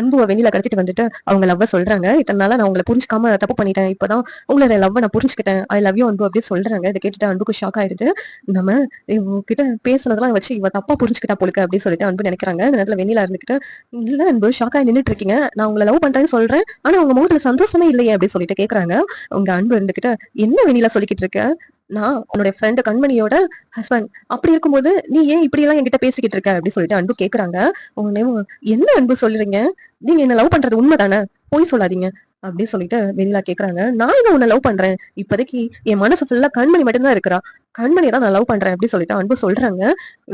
அன்புவை வெளியில கடத்திட்டு வந்துட்டு அவங்க லவ்வை சொல்றாங்க. இத்தனை நாளா நான் உங்களை புரிஞ்சுக்காம தப்பு பண்ணிட்டேன். இப்பதான் உங்களோட லவ் நான் புரிஞ்சுக்கிட்டேன். ஐ லவ் யூ அன்பு அப்படின்னு சொல்றாங்க. இதை கேட்டுட்டு அன்புக்கு ஷாக் ஆயிடுது. நம்ம இவ கிட்ட பேசுனதெல்லாம் வச்சு இவ தப்பா புரிஞ்சுக்கிட்டா போலுக்கு அப்படின்னு சொல்லிட்டு அன்பு நினைக்கிறாங்க. இந்த நேரத்துல வெண்ணிலா இருந்துகிட்டு இல்ல அன்பு ஷாக் ஆகி நின்னுட்டு இருக்கீங்க நான் உங்களை லவ் பண்றேன்னு சொல்றேன். ஆனா உங்க முகத்துல சந்தோஷமே இல்லையே அப்படின்னு சொல்லிட்டு கேக்குறாங்க. உங்க அன்பு இருந்துகிட்டு என்ன வெண்ணிலா சொல்லிக்கிட்டு இருக்க? நான் உன்னோட ஃப்ரெண்டு கண்மணியோட ஹஸ்பண்ட் அப்படி இருக்கும்போது நீ ஏன் இப்படி எல்லாம் என்கிட்ட பேசிக்கிட்டு இருக்க? அப்படின்னு சொல்லிட்டு அன்பு கேக்குறாங்க. உடனே என்ன அன்பு சொல்றீங்க? நீங்க என்ன லவ் பண்றது உண்மைதானே? போய் சொல்லாதீங்க. அப்படின்னு சொல்லிட்டு வெண்ணிலா கேக்குறாங்க. நான் என்ன உன்னை லவ் பண்றேன்? இப்போதைக்கு என் மனசு ஃபுல்லா கண்மணி மட்டும்தான் இருக்கிறா. கண்மணியை தான் நான் லவ் பண்றேன் அப்படின்னு சொல்லிட்டு அன்பு சொல்றாங்க.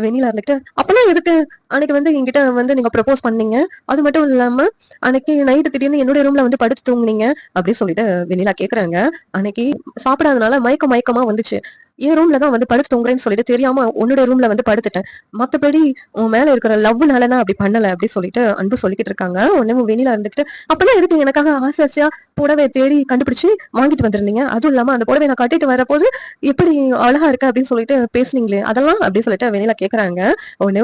வெண்ணிலா இருந்துட்டு அப்பெல்லாம் இருக்கு அன்னைக்கு வந்து என்கிட்ட வந்து நீங்க ப்ரப்போஸ் பண்ணீங்க. அது மட்டும் இல்லாம அன்னைக்கு நைட்டு திடீர்னு என்னுடைய ரூம்ல வந்து படுத்து தூங்குனீங்க. அப்படின்னு சொல்லிட்டு வெண்ணிலா கேக்குறாங்க. அன்னைக்கு சாப்பிடாதனால மயக்க மயக்கமா வந்துச்சு. என் ரூம்ல தான் வந்து படுத்து தூங்குறேன்னு சொல்லிட்டு தெரியாம உன்னோட ரூம்ல வந்து படுத்துட்டேன். மத்தபடி உன் மேல இருக்கிற லவ்னால நான் அப்படி பண்ணல அப்படி சொல்லிட்டு அன்பு சொல்லிக்கிட்டு இருக்காங்க. உடனே வெண்ணிலா இருந்துட்டு அப்பெல்லாம் எதுக்கு எனக்காக ஆசை ஆசையா புடவை தேடி கண்டுபிடிச்சு வாங்கிட்டு வந்திருந்தீங்க? அதுவும் இல்லாம அந்த புடவை நான் கட்டிட்டு வரப்போது எப்படி அழகா இருக்க? அப்படின்னு சொல்லிட்டு பேசுனீங்களே அதெல்லாம் அப்படின்னு சொல்லிட்டு வெண்ணிலா கேக்குறாங்க. உடனே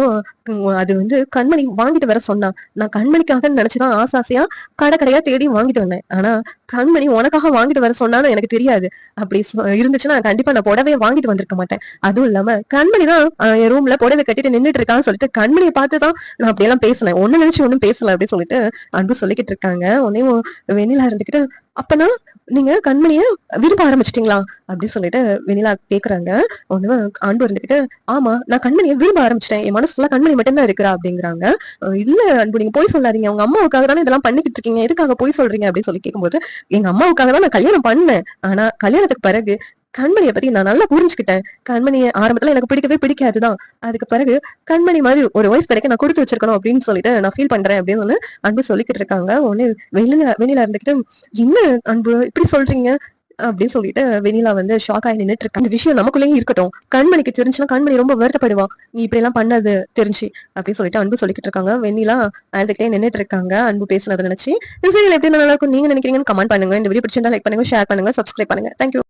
அது வந்து கண்மணி வாங்கிட்டு வர சொன்னா நான் கண்மணிக்காக நினைச்சுதான் ஆசை ஆசையா கடை கடையா தேடி வாங்கிட்டு வந்தேன். ஆனா கண்மணி உனக்காக வாங்கிட்டு வர சொன்னான்னு எனக்கு தெரியாது. அப்படி இருந்துச்சுன்னா கண்டிப்பா நான் புடவையை வாங்கிட்டு வந்திருக்க மாட்டேன். அதுவும் இல்லாம கண்மணி தான் என் ரூம்ல புடவை கட்டிட்டு நின்னுட்டு இருக்கான்னு சொல்லிட்டு கண்மணியை பார்த்து தான் நான் அப்படியெல்லாம் பேசல. ஒண்ணு நினைச்சு ஒண்ணும் பேசல அப்படின்னு சொல்லிட்டு அன்பு சொல்லிக்கிட்டு இருக்காங்க. உன்னையும் வெண்ணிலா இருந்துகிட்டு அப்பனா நீங்க கண்மணிய விரும்ப ஆரம்பிச்சிட்டீங்களா? அப்படின்னு சொல்லிட்டு வெண்ணிலா கேக்குறாங்க. ஒண்ணு அன்பு இருந்துகிட்டு ஆமா நான் கண்மணியை விரும்ப ஆரம்பிச்சிட்டேன். என் மனசு ஃபுல்லா கண்மணி மட்டும்தான் இருக்கிறா அப்படிங்கிறாங்க. இல்ல அன்பு நீங்க போய் சொல்லாதீங்க. உங்க அம்மாவுக்காக தானே இதெல்லாம் பண்ணிக்கிட்டு இருக்கீங்க. எதுக்காக போய் சொல்றீங்க அப்படின்னு சொல்லி கேட்கும்போது எங்க அம்மாவுக்காக தான் நான் கல்யாணம் பண்ணேன். ஆனா கல்யாணத்துக்கு பிறகு கண்மணியை பத்தி நான் நல்லா புரிஞ்சுக்கிட்டேன். கண்மணியை ஆரம்பத்துல எனக்கு பிடிக்கவே பிடிக்காதுதான். அதுக்கு பிறகு கண்மணி மாதிரி ஒரு ஒய்ஃப் கிடைக்க நான் கொடுத்து வச்சிருக்கணும் அப்படின்னு சொல்லிட்டு நான் ஃபீல் பண்றேன் அப்படின்னு வந்து அன்பு சொல்லிக்கிட்டு இருக்காங்க. ஒண்ணு வெளியில வெளியில இருந்துகிட்டு என்ன அன்பு? இப்படி சொல்றீங்க? அப்படின்னு சொல்லிட்டு வெண்ணிலா வந்து ஷாக் ஆகி நின்னுட்டு இருக்க இந்த விஷயம் நமக்குள்ளேயும் இருக்கட்டும். கண்மணிக்கு தெரிஞ்சுன்னா கண்மணி ரொம்ப வருத்தப்படுவா. நீ இப்படி எல்லாம் பண்ணது தெரிஞ்சு. அப்படின்னு சொல்லிட்டு அன்பு சொல்லிக்கிட்டு இருக்காங்க. வெண்ணிலா அழுதுகிட்டே நின்னுட்டு இருக்காங்க. அன்பு பேசுனதை நினைச்சு இந்த சீரியல் எப்படி நல்லா இருக்கும்? நீங்க நினைக்கிறீங்கன்னு கமெண்ட் பண்ணுங்க. இந்த வீடியோ பிடிச்சிருந்தா லைக் பண்ணுங்க ஷேர் பண்ணுங்க சப்ஸ்கிரைப் பண்ணுங்க. தேங்க்யூ